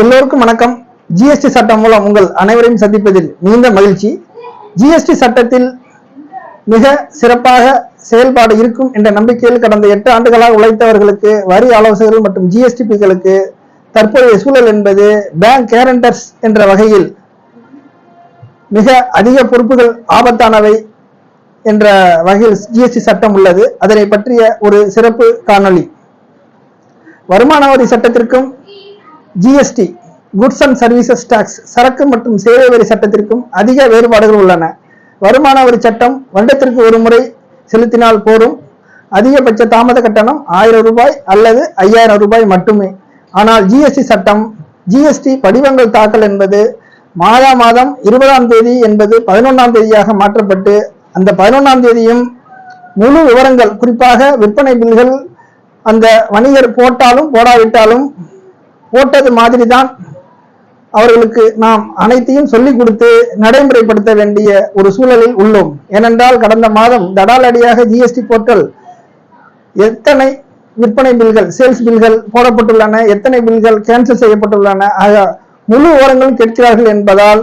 எல்லோருக்கும் வணக்கம். ஜிஎஸ்டி சட்டம் மூலம் உங்கள் அனைவரையும் சந்திப்பதில் மிகுந்த மகிழ்ச்சி. ஜிஎஸ்டி சட்டத்தில் மிக சிறப்பாக செயல்பாடு இருக்கும் என்ற நம்பிக்கையில் கடந்த எட்டு ஆண்டுகளாக உழைத்தவர்களுக்கு வரி ஆலோசகர்கள் மற்றும் ஜிஎஸ்டிபிகளுக்கு தற்போதைய சூழல் என்பது பேங்க் கேரண்டர்ஸ் என்ற வகையில் மிக அதிக பொறுப்புகள் ஆபத்தானவை என்ற வகையில் ஜிஎஸ்டி சட்டம் உள்ளது. அதனை பற்றிய ஒரு சிறப்பு காணொளி. வருமான வரி சட்டத்திற்கும் GST goods and services tax சரக்கு மற்றும் சேவை வரி சட்டத்திற்கும் அதிக வேறுபாடுகள் உள்ளன. வருமான வரி சட்டம் வருடத்திற்கு ஒரு முறை செலுத்தினால் போரும் அதிகபட்ச தாமத கட்டணம் ஆயிரம் ரூபாய் அல்லது ஐயாயிரம் ரூபாய் மட்டுமே. ஆனால் ஜிஎஸ்டி சட்டம் ஜிஎஸ்டி படிவங்கள் தாக்கல் என்பது மாதா மாதம் இருபதாம் தேதி என்பது பதினொன்றாம் தேதியாக மாற்றப்பட்டு அந்த பதினொன்றாம் தேதியும் முழு விவரங்கள் குறிப்பாக விற்பனை பில்கள் அந்த வணிகர் போட்டாலும் போடாவிட்டாலும் போட்டது மாதிரி தான் அவர்களுக்கு நாம் அனைத்தையும் சொல்லிக் கொடுத்து நடைமுறைப்படுத்த வேண்டிய ஒரு சூழலில் உள்ளோம். ஏனென்றால் கடந்த மாதம் தடாலடியாக ஜிஎஸ்டி போர்ட்டல் எத்தனை விற்பனை பில்கள் சேல்ஸ் பில்கள் போடப்பட்டுள்ளன எத்தனை பில்கள் கேன்சல் செய்யப்பட்டுள்ளன ஆக முழு ஓரங்களும் கேட்கிறார்கள் என்பதால்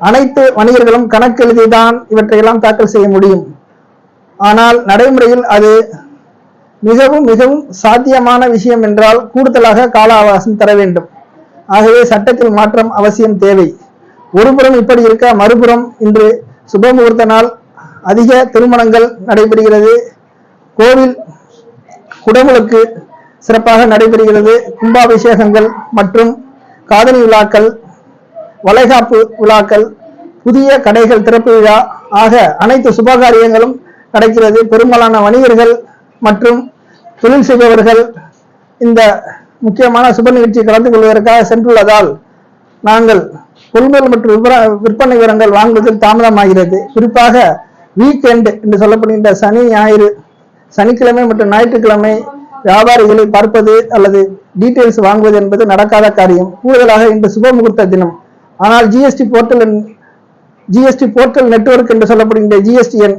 அனைத்து வணிகர்களும் கணக்கு எழுதிதான் இவற்றையெல்லாம் தாக்கல் செய்ய முடியும். ஆனால் நடைமுறையில் அது மிகவும் மிகவும் சாத்தியமான விஷயம் என்றால் கூடுதலாக கால அவகாசம் தர வேண்டும். ஆகவே சட்டத்தில் மாற்றம் அவசியம் தேவை. ஒருபுறம் இப்படி இருக்க மறுபுறம் இன்று சுபமுகூர்த்த நாள் அதிக திருமணங்கள் நடைபெறுகிறது. கோவில் குடமுழுக்கு சிறப்பாக நடைபெறுகிறது. கும்பாபிஷேகங்கள் மற்றும் காதணி விழாக்கள் வளைகாப்பு விழாக்கள் புதிய கடைகள் திறப்பு விழா ஆக அனைத்து சுபகாரியங்களும் நடக்கிறது. பெரும்பாலான வணிகர்கள் மற்றும் தொழில் செய்பவர்கள் இந்த முக்கியமான சுப நிகழ்ச்சியை கலந்து கொள்வதற்காக சென்றுள்ளதால் நாங்கள் கொள்முதல் மற்றும் விபர- விற்பனை விவரங்கள் வாங்குவதில் தாமதமாகிறது. குறிப்பாக வீக்கெண்டு என்று சொல்லப்படுகின்ற சனி ஞாயிறு சனிக்கிழமை மற்றும் ஞாயிற்றுக்கிழமை வியாபாரிகளை பார்ப்பது அல்லது டீட்டெயில்ஸ் வாங்குவது என்பது நடக்காத காரியம். கூடுதலாக இன்று சுப முகூர்த்த தினம். ஆனால் GST portal GST portal network என்று சொல்லப்படுகின்ற ஜிஎஸ்டிஎன்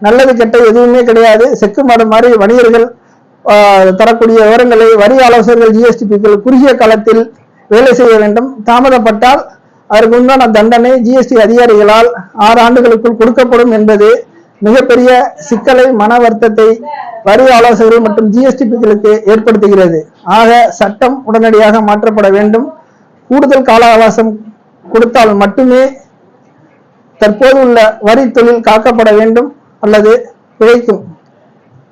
நல்லது கெட்ட எதுவுமே கிடையாது. செக்கு மாடு மாதிரி வணிகர்கள் தரக்கூடிய விவரங்களை வரி ஆலோசகர்கள் ஜிஎஸ்டிபிக்கள் குறுகிய காலத்தில் வேலை செய்ய வேண்டும். தாமதப்பட்டால் அதற்கு உண்டான தண்டனை ஜிஎஸ்டி அதிகாரிகளால் ஆறு ஆண்டுகளுக்குள் கொடுக்கப்படும் என்பது மிகப்பெரிய சிக்கலை மன வருத்தத்தை வரி ஆலோசகர்கள் மற்றும் ஜிஎஸ்டிபிக்களுக்கு ஏற்படுத்துகிறது. ஆக சட்டம் உடனடியாக மாற்றப்பட வேண்டும். கூடுதல் கால அவகாசம் கொடுத்தால் மட்டுமே தற்போது உள்ள வரி தொழில் காக்கப்பட வேண்டும் அல்லது பிழைக்கும்.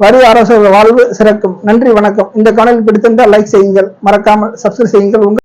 வரி அரசு வாழ்வு சிறக்கும். நன்றி வணக்கம். இந்த காணொலி பிடித்திருந்தால் லைக் செய்யுங்கள். மறக்காமல் சப்ஸ்கிரைப் செய்யுங்கள். உங்கள்